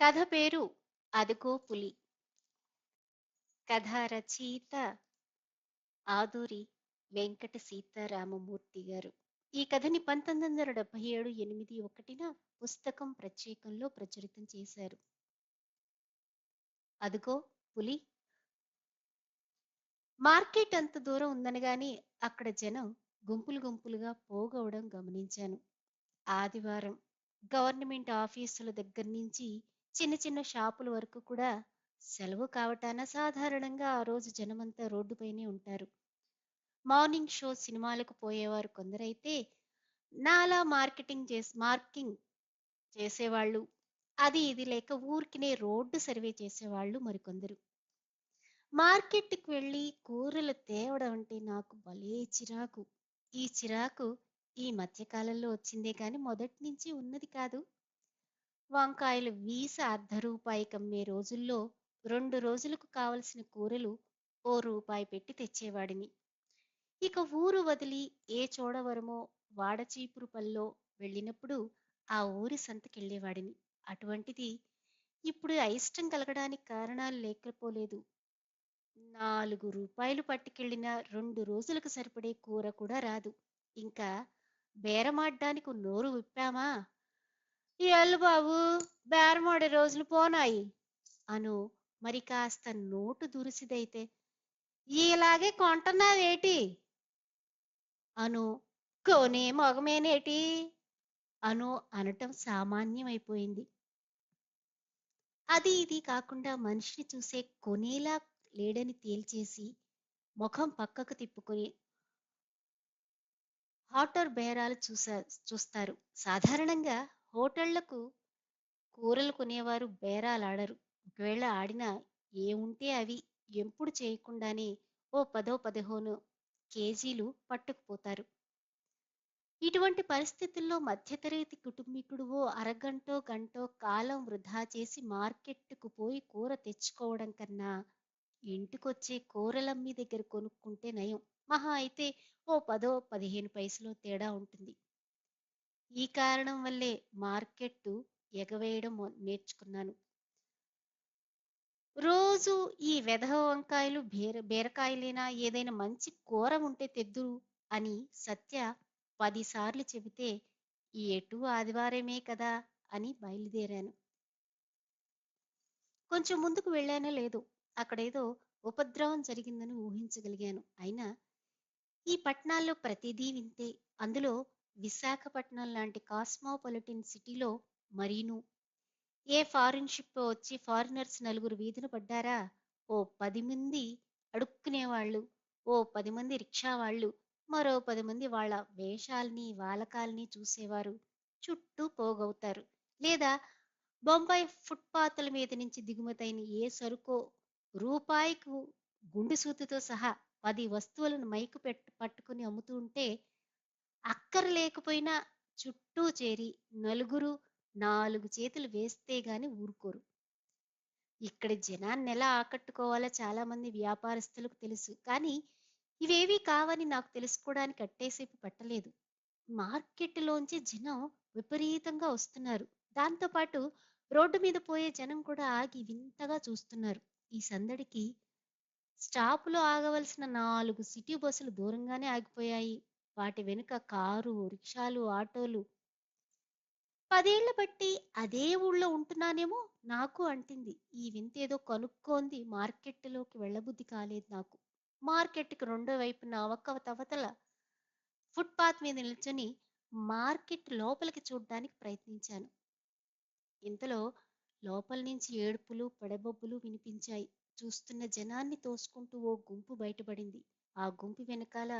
కథ పేరు అదుగో పులి. కథ రచయిత ఆదూరి వెంకట సీతారామమూర్తి గారు. ఈ కథని పంతొమ్మిది వందల డెబ్బై ఏడు ఎనిమిది ఒకటిన పుస్తకం ప్రత్యేకంలో ప్రచురితం చేశారు. అదుగో పులి. మార్కెట్ అంత దూరం ఉందనగానే అక్కడ జనం గుంపులు గుంపులుగా పోగవడం గమనించాను. ఆదివారం గవర్నమెంట్ ఆఫీసుల దగ్గర నుంచి చిన్న చిన్న షాపుల వరకు కూడా సెలవు కావటాన సాధారణంగా ఆ రోజు జనమంతా రోడ్డుపైనే ఉంటారు. మార్నింగ్ షో సినిమాలకు పోయేవారు కొందరైతే నాలా మార్కెటింగ్ చేసి మార్కింగ్ చేసేవాళ్ళు. అది ఇది లేక ఊరికినే రోడ్డు సర్వే చేసేవాళ్ళు మరికొందరు. మార్కెట్కి వెళ్ళి కూరలు తేవడం అంటే నాకు భలే చిరాకు. ఈ చిరాకు ఈ మధ్యకాలంలో వచ్చిందే కానీ మొదటి నుంచి ఉన్నది కాదు. వంకాయలు వీస అర్ధ రూపాయి కమ్మే రోజుల్లో రెండు రోజులకు కావలసిన కూరలు ఓ రూపాయి పెట్టి తెచ్చేవాడిని. ఇక ఊరు వదిలి ఏ చోడవరమో వాడచీపురు పల్లో వెళ్ళినప్పుడు ఆ ఊరి సంతకెళ్ళేవాడిని. అటువంటిది ఇప్పుడు అయిష్టం కలగడానికి కారణాలు లేకపోలేదు. నాలుగు రూపాయలు పట్టుకెళ్ళిన రెండు రోజులకు సరిపడే కూర కూడా రాదు. ఇంకా బేరమాడ్డానికి నోరు విప్పామా? ఎల్లు బాబు బేరమాడే రోజులు పోనాయి. అను మరి కాస్త నోటు దురిసిదైతే ఇలాగే కొంటున్నావేటి? అను కొనే మొగమేనేటి? అను అనటం సామాన్యమైపోయింది. అది ఇది కాకుండా మనిషిని చూసే కొనేలా లేడని తేల్చేసి ముఖం పక్కకు తిప్పుకొని హాటర్ బేరాలు చూసా చూస్తారు. సాధారణంగా హోటళ్ళకు కూరలు కొనేవారు బేరాలు ఆడరు ఒకవేళ ఆడినా ఏముంటే అవి ఎంపుడు చేయకుండానే ఓ పదో పదహోను కేజీలు పట్టుకుపోతారు. ఇటువంటి పరిస్థితుల్లో మధ్యతరగతి కుటుంబీకుడు ఓ అరగంటో గంటో కాలం వృధా చేసి మార్కెట్కు పోయి కూర తెచ్చుకోవడం కన్నా ఇంటికొచ్చే కూరలమ్మి దగ్గర కొనుక్కుంటే నయం. మహా అయితే ఓ పదో పదిహేను పైసలు తేడా ఉంటుంది. ఈ కారణం వల్లే మార్కెట్టు ఎగవేయడం నేర్చుకున్నాను. రోజు ఈ వెధవ వంకాయలు బీర బీరకాయలైనా ఏదైనా మంచి కూర ఉంటే తెద్దురు అని సత్య పదిసార్లు చెబితే ఈ ఎటు ఆదివారమే కదా అని బయలుదేరాను. కొంచెం ముందుకు వెళ్ళానో లేదు అక్కడేదో ఉపద్రవం జరిగిందని ఊహించగలిగాను. అయినా ఈ పట్టణాల్లో ప్రతిదీ వింతే అందులో విశాఖపట్నం లాంటి కాస్మోపాలిటిన్ సిటీలో మరీను. ఏ ఫారిన్ షిప్ వచ్చి ఫారినర్స్ నలుగురు వీధిన పడ్డారా? ఓ పది మంది అడుక్కునేవాళ్ళు ఓ పది మంది రిక్షా వాళ్ళు మరో పది మంది వాళ్ళ వేషాల్ని వాలకాల్ని చూసేవారు. చుట్టూ పోగవుతారు. లేదా బొంబాయి ఫుట్పాత్ల మీద నుంచి దిగుమతైన ఏ సరుకో రూపాయికు గుండు సూతితో సహా పది వస్తువులను మైకు పెట్టు లేకపోయినా చుట్టూ చేరి నలుగురు నాలుగు చేతులు వేస్తే గాని ఊరుకోరు. ఇక్కడ జనాన్ని ఎలా ఆకట్టుకోవాలో చాలా మంది వ్యాపారస్తులకు తెలుసు. కానీ ఇవేవి కావని నాకు తెలుసుకోవడానికి అట్టేసేపు పట్టలేదు. మార్కెట్లోంచి జనం విపరీతంగా వస్తున్నారు. దాంతోపాటు రోడ్డు మీద పోయే జనం కూడా ఆగి వింతగా చూస్తున్నారు. ఈ సందడికి స్టాపులో ఆగవలసిన నాలుగు సిటీ బస్సులు దూరంగానే ఆగిపోయాయి. వాటి వెనుక కారు రిక్షాలు ఆటోలు. పదేళ్ళ బట్టి అదే ఊళ్ళో ఉంటున్నానేమో నాకు అంటింది. ఈ వింతేదో కనుక్కోంది మార్కెట్లోకి వెళ్ళబుద్ధి కాలేదు నాకు. మార్కెట్కి రెండో వైపున ఒక్క తవతల ఫుట్పాత్ మీద నిల్చొని మార్కెట్ లోపలికి చూడడానికి ప్రయత్నించాను. ఇంతలో లోపల నుంచి ఏడుపులు పడబొబ్బులు వినిపించాయి. చూస్తున్న జనాన్ని తోసుకుంటూ ఓ గుంపు బయటపడింది. ఆ గుంపు వెనకాల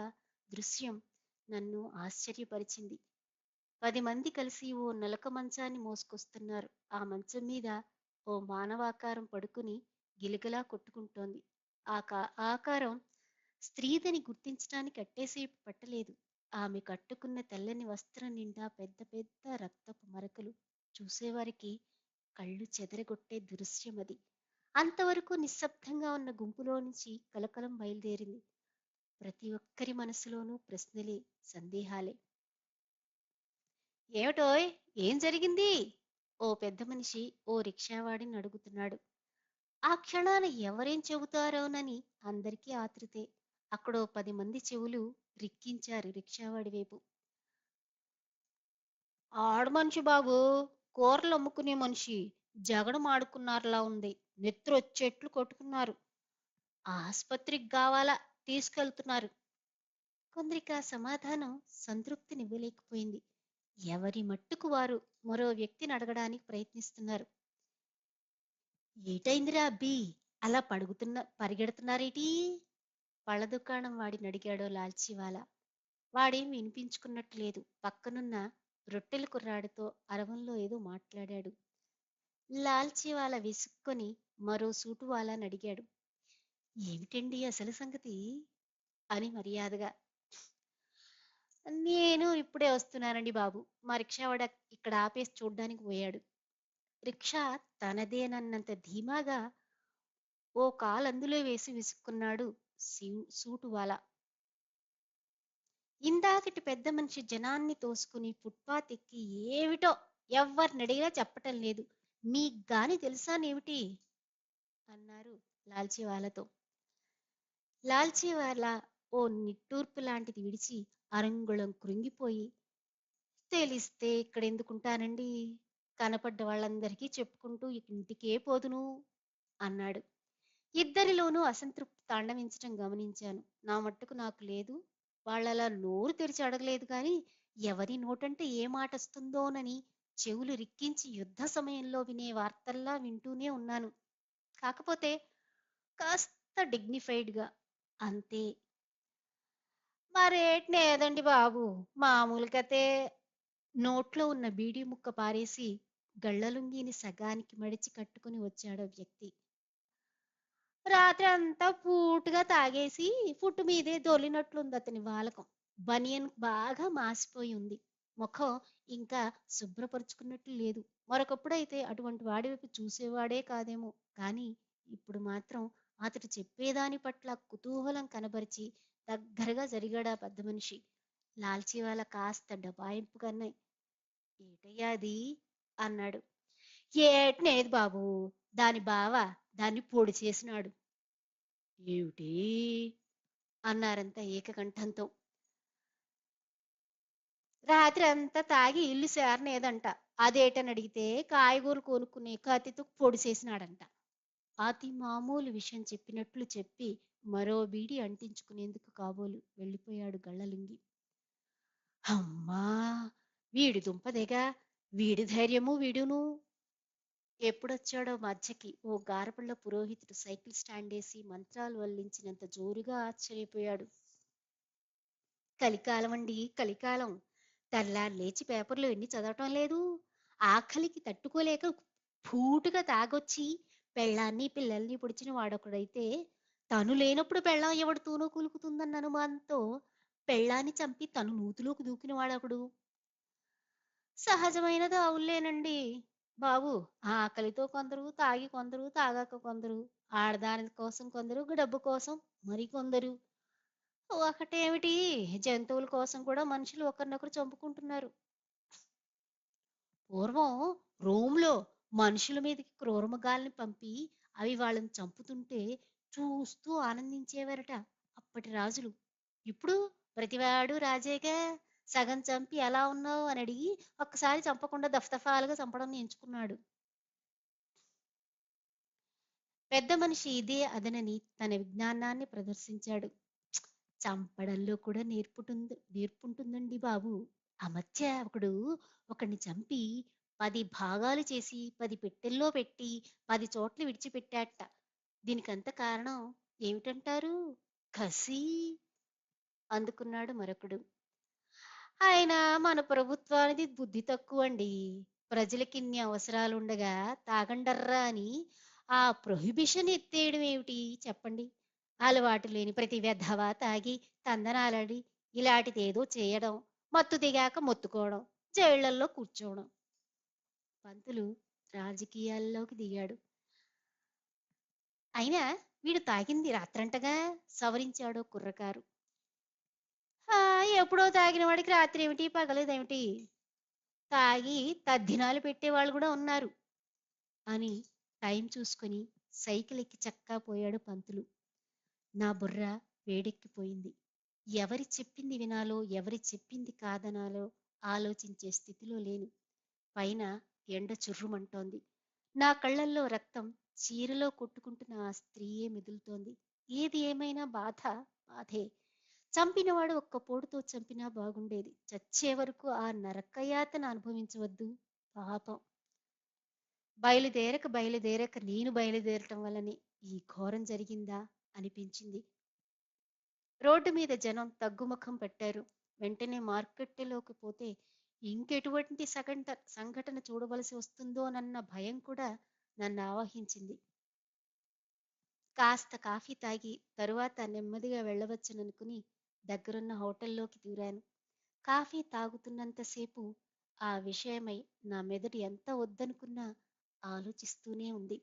దృశ్యం నన్ను ఆశ్చర్యపరిచింది. పది మంది కలిసి ఓ నలక మంచాన్ని మోసుకొస్తున్నారు. ఆ మంచం మీద ఓ మానవాకారం పడుకుని గిలగిలా కొట్టుకుంటోంది. ఆ ఆకారం స్త్రీదని గుర్తించడానికి అట్టేసేపు పట్టలేదు. ఆమె కట్టుకున్న తెల్లని వస్త్రం నిండా పెద్ద పెద్ద రక్తపు మరకలు చూసేవారికి కళ్ళు చెదరగొట్టే దృశ్యం అది అంతవరకు నిశ్శబ్దంగా ఉన్న గుంపులో నుంచి కలకలం బయలుదేరింది. ప్రతి ఒక్కరి మనసులోనూ ప్రశ్నలే సందేహాలే. ఏమిటోయ్? ఏం జరిగింది? ఓ పెద్ద మనిషి ఓ రిక్షావాడిని అడుగుతున్నాడు. ఆ క్షణాన ఎవరేం చెబుతారోనని అందరికీ ఆతృతే అక్కడో పది మంది చెవులు రిక్కించారు రిక్షావాడి వైపు. ఆడ మనిషి బాబు! కూరలు అమ్ముకునే మనిషి. జగడం ఆడుకున్నారులా ఉంది. నెత్రొచ్చేట్లు కొట్టుకున్నారు. ఆసుపత్రికి కావాలా? తీసుకెళ్తున్నారు. కొందరికి ఆ సమాధానం సంతృప్తినివ్వలేకపోయింది ఎవరి మట్టుకు వారు మరో వ్యక్తిని అడగడానికి ప్రయత్నిస్తున్నారు. ఏటైందిరా అబ్బి? అలా పడుగుతున్న పరిగెడుతున్నారేటి? పళ్ళ దుకాణం వాడిని అడిగాడో లాల్చీవాలా వాడేం వినిపించుకున్నట్టు లేదు. పక్కనున్న రొట్టెల కుర్రాడితో అరవంలో ఏదో మాట్లాడాడు. లాల్చీవాలా విసుక్కొని మరో సూటువాలని అడిగాడు ఏమిటండి అసలు సంగతి? అని మర్యాదగా. నేను ఇప్పుడే వస్తున్నానండి బాబు. మా రిక్షావాడ ఇక్కడ ఆపేసి చూడ్డానికి పోయాడు. రిక్షా తనదేనన్నంత ధీమాగా ఓ కాలు అందులో వేసి విసుక్కున్నాడు సూటు సూటువాలా ఇందాకటి పెద్ద మనిషి జనాన్ని తోసుకుని ఫుట్పాత్ ఎక్కి ఏమిటో ఎవరిని అడిగినా చెప్పటం లేదు. మీకు గాని తెలుసానేమిటి? అన్నారు లాల్చివాలతో లాల్చీవాలా ఓ నిట్టూర్పు లాంటిది విడిచి అరంగుళం కృంగిపోయి తెలిస్తే ఇక్కడ ఎందుకుంటానండి కనపడ్డ వాళ్ళందరికీ చెప్పుకుంటూ ఇంటికే పోదును అన్నాడు. ఇద్దరిలోనూ అసంతృప్తి తాండవించటం గమనించాను. నా మట్టుకు నాకు లేదు. వాళ్ళలా నోరు తెరిచి అడగలేదు కానీ ఎవరి నోటంటే ఏ మాట వస్తుందోనని చెవులు రిక్కించి యుద్ధ సమయంలో వినే వార్తల్లా వింటూనే ఉన్నాను. కాకపోతే కాస్త డిగ్నిఫైడ్గా అంతే. మరేట్నే ఏదండి బాబు? మామూలుగతే నోట్లో ఉన్న బీడీ ముక్క పారేసి గళ్ళలుంగిని సగానికి మడిచి కట్టుకుని వచ్చాడో వ్యక్తి. రాత్రి అంతా పూటుగా తాగేసి ఫుట్టు మీదే దొలినట్లుంది అతని వాలకం. బనియన్ బాగా మాసిపోయి ఉంది. ముఖం ఇంకా శుభ్రపరుచుకున్నట్లు లేదు. మరొకప్పుడైతే అటువంటి వాడి వైపు చూసేవాడే కాదేమో. కానీ ఇప్పుడు మాత్రం అతడు చెప్పేదాని పట్ల కుతూహలం కనబరిచి దగ్గరగా జరిగాడా పెద్ద మనిషి. లాల్చీవాల కాస్త డబాయింపు కన్నాయి. ఏటయ్యా అది? అన్నాడు. ఏటనేది బాబు దాని బావ దాన్ని పొడి చేసినాడు. ఏమిటి? అన్నారంతా ఏకకంఠంతో. రాత్రి అంతా తాగి ఇల్లు సేరనేదంట. అదేటని అడిగితే కాయగూరలు కొనుక్కునే కత్తితో పొడి చేసినాడంట. అతి మామూలు విషయం చెప్పినట్లు చెప్పి మరో బీడి అంటించుకునేందుకు కాబోలు వెళ్ళిపోయాడు గళ్ళలింగి. అమ్మా! వీడి దుంపదేగా? వీడి ధైర్యము వీడును. ఎప్పుడొచ్చాడో మధ్యకి ఓ గారపళ్ళ పురోహితుడు సైకిల్ స్టాండ్ వేసి మంత్రాలు వల్లించినంత జోరుగా ఆశ్చర్యపోయాడు. కలికాలం అండి కలికాలం. తెల్లారు లేచి పేపర్లు ఎన్ని చదవటం లేదు. ఆకలికి తట్టుకోలేక పూటుగా తాగొచ్చి పెళ్ళాన్ని పిల్లల్ని పొడిచిన వాడొకడైతే తను లేనప్పుడు పెళ్ళాం ఎవడు కూలుకుతుందన్న అనుమానంతో పెళ్ళాన్ని చంపి తను నూతులోకి దూకిన వాడొకడు. సహజమైనది అవులేనండి బాబు ఆకలితో కొందరు తాగి కొందరు తాగాక కొందరు ఆడదాని కోసం కొందరు డబ్బు కోసం మరి కొందరు. ఒకటేమిటి? జంతువుల కోసం కూడా మనుషులు ఒకరినొకరు చంపుకుంటున్నారు. పూర్వం రోమ్లో మనుషుల మీదకి క్రూరమృగాల్ని పంపి అవి వాళ్ళని చంపుతుంటే చూస్తూ ఆనందించేవారట అప్పటి రాజులు. ఇప్పుడు ప్రతివాడు రాజేగా సగం చంపి ఎలా ఉన్నావు? అని అడిగి ఒక్కసారి చంపకుండా దఫదఫాలుగా చంపడం ఎంచుకున్నాడు పెద్ద మనిషి ఇదే అదనని తన విజ్ఞానాన్ని ప్రదర్శించాడు. చంపడంలో కూడా నేర్పుటుంది నేర్పుంటుందండి బాబు. ఆ మధ్య ఒకడు ఒకడిని చంపి పది భాగాలు చేసి పది పెట్టెల్లో పెట్టి పది చోట్ల విడిచిపెట్టాట. దీనికంత కారణం ఏమిటంటారు? కసి అందుకున్నాడు మరొకడు. ఆయన మన ప్రభుత్వానికి బుద్ధి తక్కువ అండి ప్రజలకి ఇన్ని అవసరాలుండగా తాగండర్రా అని ఆ ప్రొహిబిషన్ ఎత్తేయడం ఏమిటి? చెప్పండి. అలవాటు లేని ప్రతి వ్యధవ తాగి తందనాలాడి. ఇలాంటిదేదో చేయడం మత్తు దిగాక మొత్తుకోవడం జైళ్ళల్లో కూర్చోవడం. పంతులు రాజకీయాల్లోకి దిగాడు. అయినా వీడు తాగింది రాత్రంటగా సవరించాడు కుర్రకారు. ఎప్పుడో తాగిన వాడికి రాత్రి ఏమిటి పగలేదేమిటి తాగి తద్దినాలు పెట్టేవాళ్ళు కూడా ఉన్నారు అని టైం చూసుకొని సైకిల్ ఎక్కి చక్కా పోయాడు పంతులు. నా బుర్ర వేడెక్కిపోయింది. ఎవరి చెప్పింది వినాలో ఎవరి చెప్పింది కాదనాలో ఆలోచించే స్థితిలో లేను. పైన ఎండ చుర్రుమంటోంది. నా కళ్ళల్లో రక్తం చీరలో కొట్టుకుంటున్న ఆ స్త్రీయే మెదులుతోంది. ఏది ఏమైనా బాధ? బాధే. చంపినవాడు ఒక్క పోటుతో చంపినా బాగుండేది. చచ్చే వరకు ఆ నరకయాతన అనుభవించవద్దు. పాపం. బయలుదేరక బయలుదేరక నేను బయలుదేరటం వల్లనే ఈ ఘోరం జరిగిందా? అనిపించింది. రోడ్డు మీద జనం తగ్గుముఖం పెట్టారు. వెంటనే మార్కెట్లోకి పోతే ఇంకెటువంటి సగంట సంఘటన చూడవలసి వస్తుందోనన్న భయం కూడా నన్ను ఆవహించింది. కాస్త కాఫీ తాగి తరువాత నెమ్మదిగా వెళ్ళవచ్చుననుకుని దగ్గరున్న హోటల్లోకి దూరాను. కాఫీ తాగుతున్నంతసేపు ఆ విషయమై నా మెదడు ఎంత వద్దనుకున్నా ఆలోచిస్తూనే ఉంది.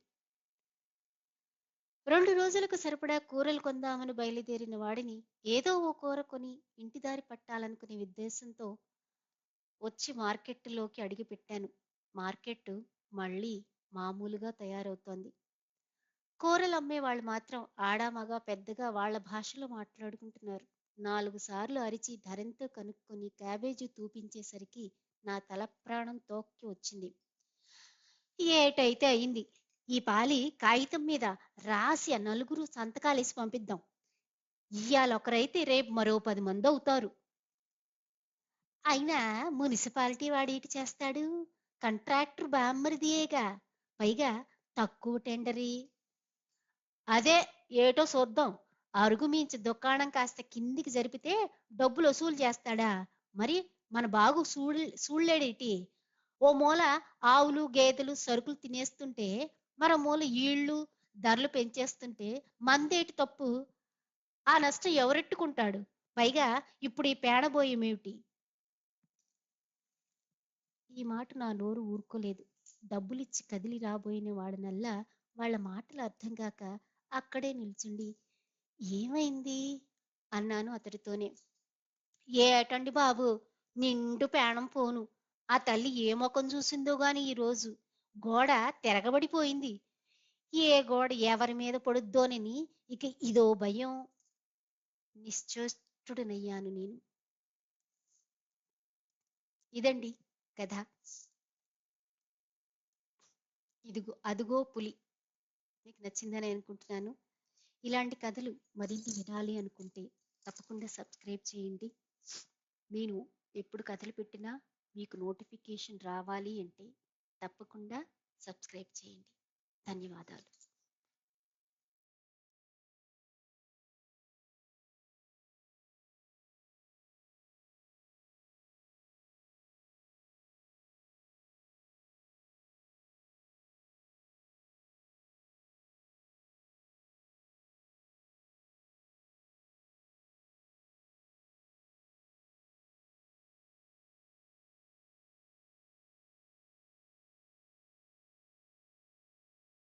రెండు రోజులకు సరిపడా కూరలు కొందామని బయలుదేరిన వాడిని ఏదో ఓ కూర కొని ఇంటిదారి పట్టాలనుకునే ఉద్దేశంతో వచ్చి మార్కెట్లోకి అడిగిపెట్టాను మార్కెట్ మళ్ళీ మామూలుగా తయారవుతోంది. కూరలు అమ్మే వాళ్ళు మాత్రం ఆడామగా పెద్దగా వాళ్ళ భాషలో మాట్లాడుకుంటున్నారు. నాలుగు సార్లు అరిచి ధరంతో కనుక్కొని క్యాబేజీ తూపించేసరికి నా తల ప్రాణం తోక్కి వచ్చింది. ఏటైతే అయింది? ఈ పాలి కాగితం మీద రాసి నలుగురు సంతకాలేసి పంపిద్దాం. ఇవాళ ఒకరైతే రేపు మరో పది మంది అవుతారు అయినా మున్సిపాలిటీ వాడేటి చేస్తాడు? కంట్రాక్టర్ బామ్మరిదియేగా. పైగా తక్కువ టెండరీ. అదే ఏటో చూద్దాం అరుగు మించి దుకాణం కాస్త కిందికి జరిపితే డబ్బులు వసూలు చేస్తాడా? మరి మన బాగు సూళ్ సూళ్ళేడేటి ఓ మూల ఆవులు గేదెలు సరుకులు తినేస్తుంటే మరో మూల ఈళ్ళు ధరలు పెంచేస్తుంటే మందేటి తప్పు? ఆ నష్టం ఎవరెట్టుకుంటాడు? పైగా ఇప్పుడు ఈ పేడబోయేమేమిటి ఈ మాట నా నోరు ఊరుకోలేదు. డబ్బులిచ్చి కదిలి రాబోయిన వాడినల్లా వాళ్ళ మాటలు అర్థం కాక అక్కడే నిల్చుండి ఏమైంది? అన్నాను అతడితోనే. ఏటండి బాబు నిండు పేణం పోను. ఆ తల్లి ఏ ముఖం చూసిందో గాని ఈ రోజు గోడ తిరగబడిపోయింది. ఏ గోడ ఎవరి మీద పడుద్దోనని ఇక ఇదో భయం. నిశ్చేష్టుడనయ్యాను నేను. ఇదండి కథ ఇదిగో అదుగో పులి. మీకు నచ్చిందని అనుకుంటున్నాను. ఇలాంటి కథలు మరింత వినాలి అనుకుంటే తప్పకుండా సబ్స్క్రైబ్ చేయండి. నేను ఎప్పుడు కథలు పెట్టినా మీకు నోటిఫికేషన్ రావాలి అంటే తప్పకుండా సబ్స్క్రైబ్ చేయండి. ధన్యవాదాలు.